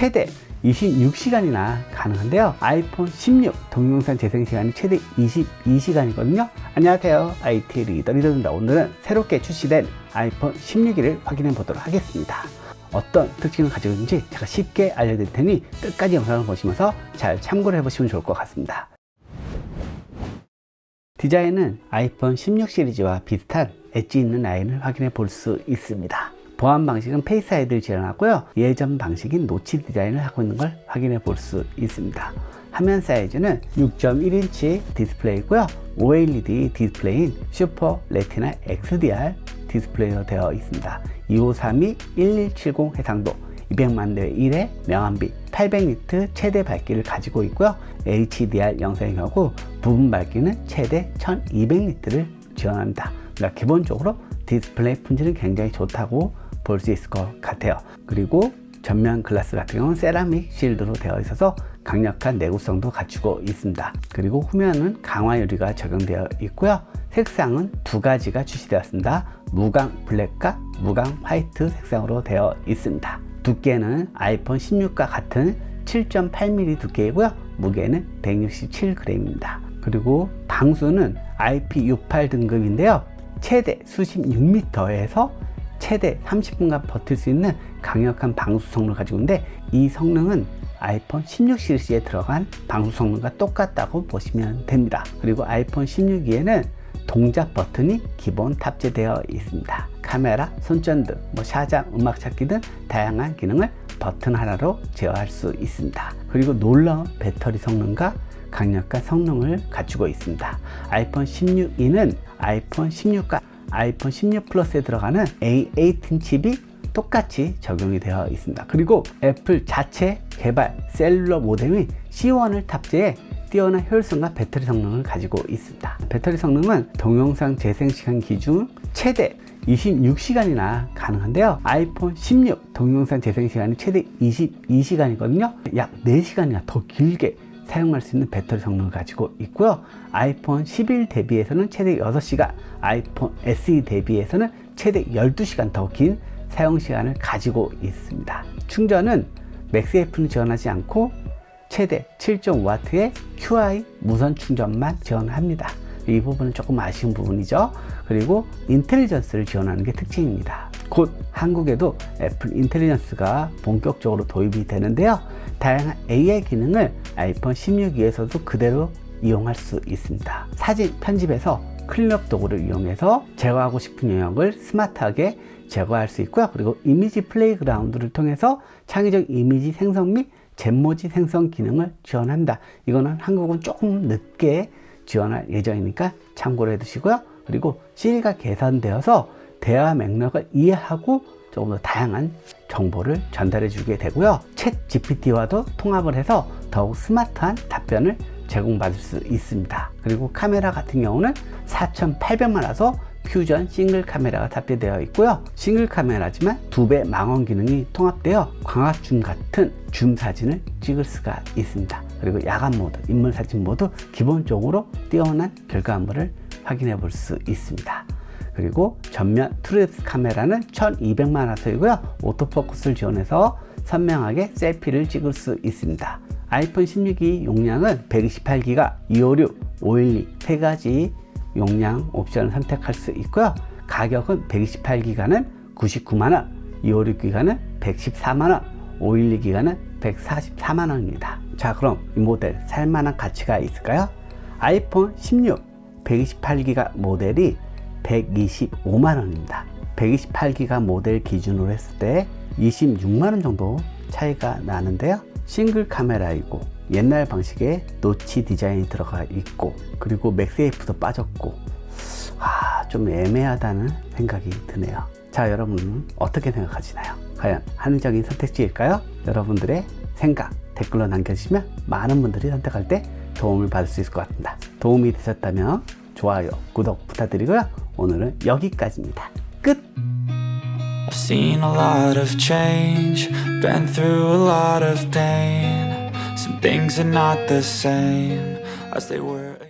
최대 26시간이나 가능한데요. 아이폰 16 동영상 재생 시간이 최대 22시간이거든요. 안녕하세요. IT 리더 리더입니다. 오늘은 새롭게 출시된 아이폰 16을 확인해 보도록 하겠습니다. 어떤 특징을 가지고 있는지 제가 쉽게 알려드릴 테니 끝까지 영상을 보시면서 잘 참고를 해보시면 좋을 것 같습니다. 디자인은 아이폰 16 시리즈와 비슷한 엣지 있는 라인을 확인해 볼 수 있습니다. 보안 방식은 페이스 아이디를 지원하고요. 예전 방식인 노치 디자인을 하고 있는 걸 확인해 볼 수 있습니다. 화면 사이즈는 6.1인치 디스플레이고요. OLED 디스플레이인 슈퍼 레티나 XDR 디스플레이로 되어 있습니다. 2532 1170 해상도 200만 대 1의 명암비 800니트 최대 밝기를 가지고 있고요. HDR 영상의 경우 부분 밝기는 최대 1200니트를 지원합니다. 그러니까 기본적으로 디스플레이 품질은 굉장히 좋다고 볼 수 있을 것 같아요. 그리고 전면 글라스 같은 경우는 세라믹 실드로 되어 있어서 강력한 내구성도 갖추고 있습니다. 그리고 후면은 강화 유리가 적용되어 있고요. 색상은 두 가지가 출시되었습니다. 무광 블랙과 무광 화이트 색상으로 되어 있습니다. 두께는 아이폰 16과 같은 7.8mm 두께이고요. 무게는 167g입니다. 그리고 방수는 IP68 등급인데요. 최대 수심 6m에서 최대 30분간 버틸 수 있는 강력한 방수 성능을 가지고 있는데 이 성능은 아이폰 16 시리즈에 들어간 방수 성능과 똑같다고 보시면 됩니다. 그리고 아이폰 16에는 동작 버튼이 기본 탑재되어 있습니다. 카메라, 손전등, 뭐 샤자, 음악 찾기 등 다양한 기능을 버튼 하나로 제어할 수 있습니다. 그리고 놀라운 배터리 성능과 강력한 성능을 갖추고 있습니다. 아이폰 16e는 아이폰 16과 아이폰 16 플러스에 들어가는 A18 칩이 똑같이 적용이 되어 있습니다. 그리고 애플 자체 개발 셀룰러 모뎀인 C1을 탑재해 뛰어난 효율성과 배터리 성능을 가지고 있습니다. 배터리 성능은 동영상 재생 시간 기준 최대 26시간이나 가능한데요. 아이폰 16 동영상 재생 시간이 최대 22시간이거든요. 약 4시간이나 더 길게 사용할 수 있는 배터리 성능을 가지고 있고요. 아이폰 11 대비해서는 최대 6시간, 아이폰 SE 대비해서는 최대 12시간 더 긴 사용 시간을 가지고 있습니다. 충전은 맥스F는 지원하지 않고 최대 7.5W의 QI 무선 충전만 지원합니다. 이 부분은 조금 아쉬운 부분이죠. 그리고 인텔리전스를 지원하는 게 특징입니다. 곧 한국에도 애플 인텔리전스가 본격적으로 도입이 되는데요. 다양한 AI 기능을 아이폰 16에서도 그대로 이용할 수 있습니다. 사진 편집에서 클럽 도구를 이용해서 제거하고 싶은 영역을 스마트하게 제거할 수 있고요. 그리고 이미지 플레이그라운드를 통해서 창의적 이미지 생성 및 잼모지 생성 기능을 지원한다. 이거는 한국은 조금 늦게 지원할 예정이니까 참고를 해두시고요. 그리고 시리가 개선되어서 대화 맥락을 이해하고 조금 더 다양한 정보를 전달해 주게 되고요. 챗 GPT와도 통합을 해서 더욱 스마트한 답변을 제공받을 수 있습니다. 그리고 카메라 같은 경우는 4,800만 화소 퓨전 싱글 카메라가 탑재되어 있고요. 싱글 카메라지만 두 배 망원 기능이 통합되어 광학줌 같은 줌 사진을 찍을 수가 있습니다. 그리고 야간 모드, 인물 사진 모두 기본적으로 뛰어난 결과물을 확인해 볼 수 있습니다. 그리고 전면 트루스 카메라는 1200만 화소이고요. 오토포커스를 지원해서 선명하게 셀피를 찍을 수 있습니다. 아이폰 16이 용량은 128기가, 256, 512 세 가지 용량 옵션을 선택할 수 있고요. 가격은 128기가는 99만 원, 256기가는 114만 원, 512기가는 144만 원입니다. 자, 그럼 이 모델 살만한 가치가 있을까요? 아이폰 16 128기가 모델이 125만원입니다. 128기가 모델 기준으로 했을 때 26만원 정도 차이가 나는데요. 싱글 카메라이고 옛날 방식의 노치 디자인이 들어가 있고 그리고 맥세이프도 빠졌고 아, 좀 애매하다는 생각이 드네요. 자, 여러분은 어떻게 생각하시나요? 과연 합리적인 선택지일까요? 여러분들의 생각 댓글로 남겨주시면 많은 분들이 선택할 때 도움을 받을 수 있을 것 같습니다. 도움이 되셨다면 좋아요, 구독 부탁드리고요. 오늘은 여기까지입니다. 끝! I've seen a lot of change, been through a lot of pain. Some things are not the same as they were.